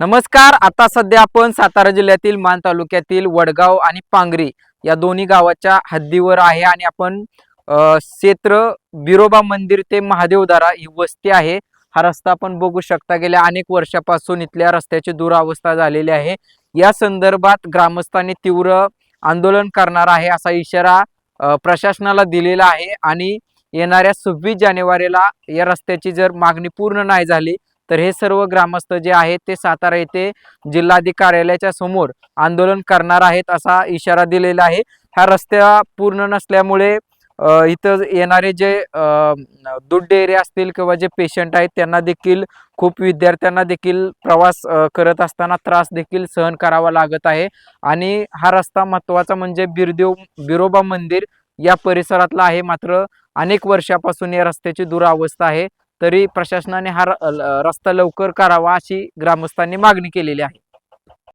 नमस्कार आता सध्या आपण सातारा जिल्ह्यातील मान तालुक्यातील वडगाव आणि पांगरी या दोन्ही गावाच्या हद्दीवर आहे आणि आपण क्षेत्र बिरोबा मंदिर ते महादेवदारा ही वस्ती आहे. हा रस्ता आपण बघू शकता गेल्या अनेक वर्षापासून इथल्या रस्त्याची दुरावस्था झालेली आहे. या संदर्भात ग्रामस्थांनी तीव्र आंदोलन करणार आहे असा इशारा प्रशासनाला दिलेला आहे आणि येणाऱ्या सव्वीस जानेवारीला या रस्त्याची जर मागणी पूर्ण नाही झाली तर हे सर्व ग्रामस्थ जे आहेत ते सातारा येथे जिल्हाधिकारी कार्यालयाच्या समोर आंदोलन करणार आहेत असा इशारा दिलेला आहे. ह्या रस्त्या पूर्ण नसल्यामुळे इथं येणारे जे दूध डेअरी असतील किंवा जे पेशंट आहेत त्यांना देखील खूप विद्यार्थ्यांना देखील प्रवास करत असताना त्रास देखील सहन करावा लागत आहे. आणि हा रस्ता महत्त्वाचा म्हणजे बिरदेव बिरोबा मंदिर या परिसरातला आहे. मात्र अनेक वर्षापासून या रस्त्याची दुरावस्था आहे. तरी प्रशासनाने हा ल- रस्ता लवकर करावा अशी ग्रामस्थांनी मागणी केलेली आहे.